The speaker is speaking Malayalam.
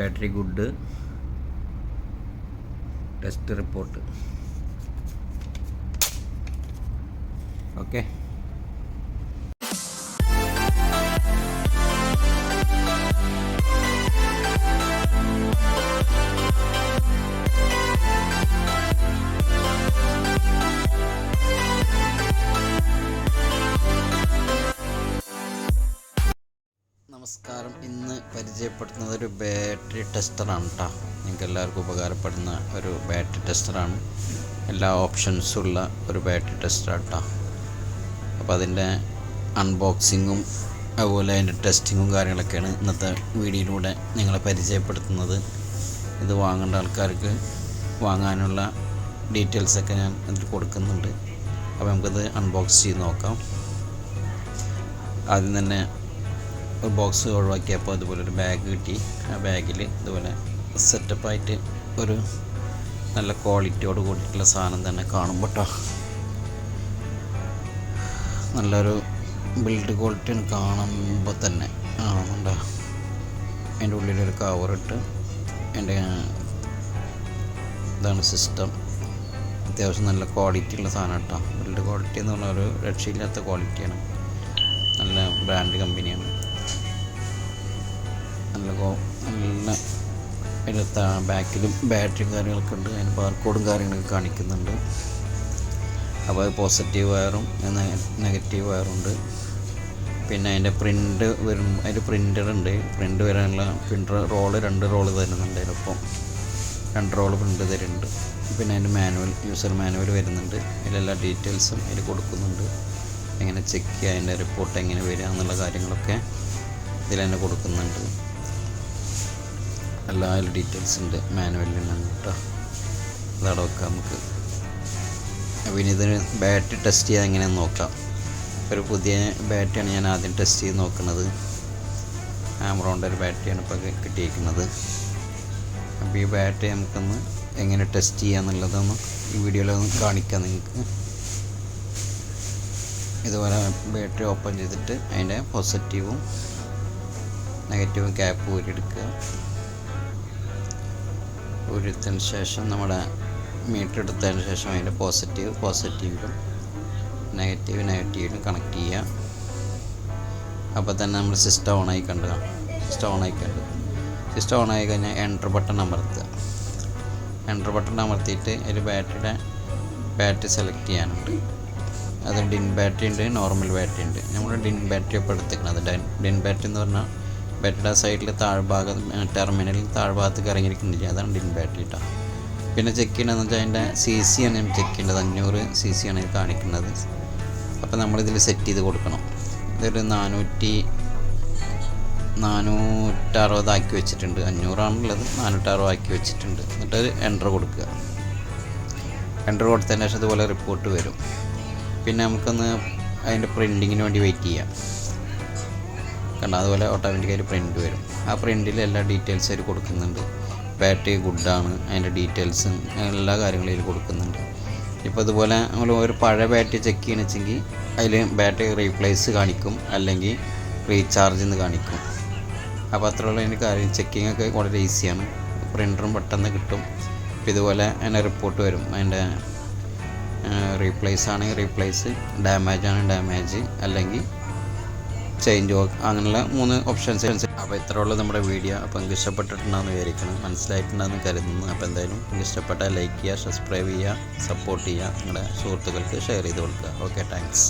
Battery good. Test report. Okay. നമസ്കാരം. ഇന്ന് പരിചയപ്പെടുത്തുന്നത് ഒരു ബാറ്ററി ടെസ്റ്ററാണ് കേട്ടോ നിങ്ങൾക്ക് എല്ലാവർക്കും ഉപകാരപ്പെടുന്ന ഒരു ബാറ്ററി ടെസ്റ്ററാണ്. എല്ലാ ഓപ്ഷൻസും ഉള്ള ഒരു ബാറ്ററി ടെസ്റ്ററാണ് കേട്ടോ അപ്പോൾ അതിന്റെ അൺബോക്സിങ്ങും അതുപോലെ അതിന്റെ ടെസ്റ്റിങ്ങും കാര്യങ്ങളൊക്കെയാണ് ഇന്നത്തെ വീഡിയോയിലൂടെ നിങ്ങളെ പരിചയപ്പെടുത്തുന്നത്. ഇത് വാങ്ങേണ്ട ആൾക്കാർക്ക് വാങ്ങാനുള്ള ഡീറ്റെയിൽസൊക്കെ ഞാൻ ഇതിൽ കൊടുക്കുന്നുണ്ട്. അപ്പോൾ നമുക്കത് അൺബോക്സ് ചെയ്ത് നോക്കാം. ആദ്യം തന്നെ ഒരു ബോക്സ് ഒഴിവാക്കിയപ്പോൾ അതുപോലെ ഒരു ബാഗ് കിട്ടി. ആ ബാഗിൽ ഇതുപോലെ സെറ്റപ്പായിട്ട് ഒരു നല്ല ക്വാളിറ്റിയോട് കൂടിയിട്ടുള്ള സാധനം തന്നെ കാണും കേട്ടോ നല്ലൊരു ബിൽഡ് ക്വാളിറ്റി കാണുമ്പോൾ തന്നെ ആ ഉണ്ടോ അതിന്റെ ഉള്ളിലൊരു കവറിട്ട് എന്റെ ഇതാണ് സിസ്റ്റം അത്യാവശ്യം നല്ല ക്വാളിറ്റി ഉള്ള സാധനം കേട്ടോ ബിൽഡ് ക്വാളിറ്റി എന്ന് പറഞ്ഞാൽ ഒരു രക്ഷയില്ലാത്ത ക്വാളിറ്റിയാണ് നല്ല ബ്രാൻഡ് കമ്പനിയാണ് നല്ല കോ നല്ല അതിന്റെ ബാക്കിലും ബാറ്ററിയും കാര്യങ്ങളൊക്കെ ഉണ്ട്. അതിന് ബാർക്കോഡും കാര്യങ്ങളൊക്കെ കാണിക്കുന്നുണ്ട്. അപ്പോൾ അത് പോസിറ്റീവ് വയറും നെഗറ്റീവ് വയറും ഉണ്ട് പിന്നെ അതിന്റെ പ്രിന്റ് വരും അതിന്റെ പ്രിന്റർ ഉണ്ട്. പ്രിന്റ് വരാനുള്ള പ്രിന്റർ റോൾ രണ്ട് റോൾ തരുന്നുണ്ട് അതിനൊപ്പം. രണ്ട് റോൾ പ്രിന്റ് തരുന്നുണ്ട്. പിന്നെ അതിന്റെ മാനുവൽ യൂസർ മാനുവൽ വരുന്നുണ്ട്. അതിലെല്ലാ ഡീറ്റെയിൽസും അതിൽ കൊടുക്കുന്നുണ്ട്. എങ്ങനെ ചെക്ക് ചെയ്യുക അതിന്റെ റിപ്പോർട്ട് എങ്ങനെ വരിക എന്നുള്ള കാര്യങ്ങളൊക്കെ ഇതിൽ തന്നെ കൊടുക്കുന്നുണ്ട്. എല്ലാ ഡീറ്റെയിൽസ് ഉണ്ട്. മാനുവലിൽ തന്നെ കേട്ടോ. അതവിടെ വെക്കാം നമുക്ക്. പിന്നെ ഇതിന് ബാറ്ററി ടെസ്റ്റ് ചെയ്യാൻ എങ്ങനെയാണെന്ന് നോക്കാം. ഒരു പുതിയ ബാറ്ററിയാണ് ഞാൻ ആദ്യം ടെസ്റ്റ് ചെയ്ത് നോക്കുന്നത്. ആമറോണിന്റെ ഒരു ബാറ്ററിയാണ് ഇപ്പോൾ കിട്ടിയിരിക്കുന്നത്. അപ്പോൾ ഈ ബാറ്ററി നമുക്കൊന്ന് എങ്ങനെ ടെസ്റ്റ് ചെയ്യാന്നുള്ളതൊന്ന് ഈ വീഡിയോയിലൊന്ന് കാണിക്കാം നിങ്ങൾക്ക്. ഇതുപോലെ ബാറ്ററി ഓപ്പൺ ചെയ്തിട്ട് അതിന്റെ പോസിറ്റീവും നെഗറ്റീവും ക്യാപ്പ് ഊരിയെടുക്കുക. ഊരിയതിന് ശേഷം നമ്മുടെ മീറ്റർ എടുത്തതിന് ശേഷം അതിന്റെ പോസിറ്റീവ് പോസിറ്റീവിലും നെഗറ്റീവ് നെഗറ്റീവിലും കണക്ട് ചെയ്യുക. അപ്പോൾ തന്നെ നമ്മൾ സിസ്റ്റം ഓണായി കണ്ടുക സിസ്റ്റം ഓണായി കണ്ടു. സിസ്റ്റം ഓണായി കഴിഞ്ഞാൽ എന്റർ ബട്ടൺ അമർത്തുക. എന്റർ ബട്ടൺ അമർത്തിയിട്ട് ഒരു ബാറ്ററിയുടെ ബാറ്ററി സെലക്ട് ചെയ്യാനുണ്ട്. അത് ഡിൻ ബാറ്ററി ഉണ്ട് നോർമൽ ബാറ്ററി ഉണ്ട്. നമ്മൾ ഡിൻ ബാറ്ററി ഇപ്പോൾ അത് ഡിൻ ബാറ്ററി എന്ന് പറഞ്ഞാൽ ബാറ്ററിയുടെ സൈഡിൽ താഴ്ഭാഗം ടെർമിനലിൽ താഴ്ഭാഗത്തേക്ക് ഇറങ്ങിയിരിക്കുന്നില്ല അതാണ് ഡിൻ ബാറ്ററി കേട്ടോ പിന്നെ ചെക്ക് ചെയ്യണമെന്ന് വെച്ചാൽ അതിന്റെ സി സി ആണ് ഞാൻ ചെക്ക് ചെയ്യേണ്ടത്. അഞ്ഞൂറ് സി സി ആണ് കാണിക്കുന്നത്. അപ്പോൾ നമ്മളിതിൽ സെറ്റ് ചെയ്ത് കൊടുക്കണം. ഇതൊരു നാനൂറ്റി നാനൂറ്ററുപതാക്കി വെച്ചിട്ടുണ്ട്. അഞ്ഞൂറാണുള്ളത് നാനൂറ്ററുപതാക്കി വെച്ചിട്ടുണ്ട്. എന്നിട്ട് ഒരു എന്റർ കൊടുക്കുക. എന്റർ കൊടുത്തതിന് ശേഷം ഇതുപോലെ റിപ്പോർട്ട് വരും. പിന്നെ നമുക്കൊന്ന് അതിന്റെ പ്രിന്റിങ്ങിന് വേണ്ടി വെയിറ്റ് ചെയ്യാം. കണ്ട? അതുപോലെ ഓട്ടോമാറ്റിക്കായി പ്രിന്റ് വരും. ആ പ്രിന്റിൽ എല്ലാ ഡീറ്റെയിൽസ് അതിൽ കൊടുക്കുന്നുണ്ട്. ബാറ്ററി ഗുഡാണ് അതിന്റെ ഡീറ്റെയിൽസും എല്ലാ കാര്യങ്ങളും ഇതിൽ കൊടുക്കുന്നുണ്ട്. ഇപ്പോൾ ഇതുപോലെ നമ്മൾ ഒരു പഴയ ബാറ്ററി ചെക്ക് ചെയ്യണമെങ്കിൽ അതിൽ ബാറ്ററി റീപ്ലേസ് കാണിക്കും. അല്ലെങ്കിൽ റീചാർജ് എന്ന് കാണിക്കും. അപ്പോൾ അത്രയുള്ള അതിന്റെ കാര്യം. ചെക്കിംഗ് ഒക്കെ വളരെ ഈസിയാണ് പ്രിന്ററും പെട്ടെന്ന് കിട്ടും. ഇപ്പോൾ ഇതുപോലെ അതിന്റെ റിപ്പോർട്ട് വരും. അതിന്റെ റീപ്ലേസ് ആണെങ്കിൽ റീപ്ലേസ് ഡാമേജ് ആണെങ്കിൽ ഡാമേജ് അല്ലെങ്കിൽ ചേഞ്ച് അങ്ങനെയുള്ള മൂന്ന് ഓപ്ഷൻസ് അപ്പോൾ ഇത്ര ഉള്ളൂ നമ്മുടെ വീഡിയോ അപ്പോൾ നിങ്ങൾക്ക് ഇഷ്ടപ്പെട്ടിട്ടുണ്ടെന്ന് വിചാരിക്കണം മനസ്സിലായിട്ടുണ്ടെന്ന് കരുതുന്നു. അപ്പോൾ എന്തായാലും നിങ്ങൾക്ക് ഇഷ്ടപ്പെട്ടാൽ ലൈക്ക് ചെയ്യുക സബ്സ്ക്രൈബ് ചെയ്യുക സപ്പോർട്ട് ചെയ്യുക. നിങ്ങളുടെ സുഹൃത്തുക്കൾക്ക് ഷെയർ ചെയ്ത് കൊടുക്കുക. Okay thanks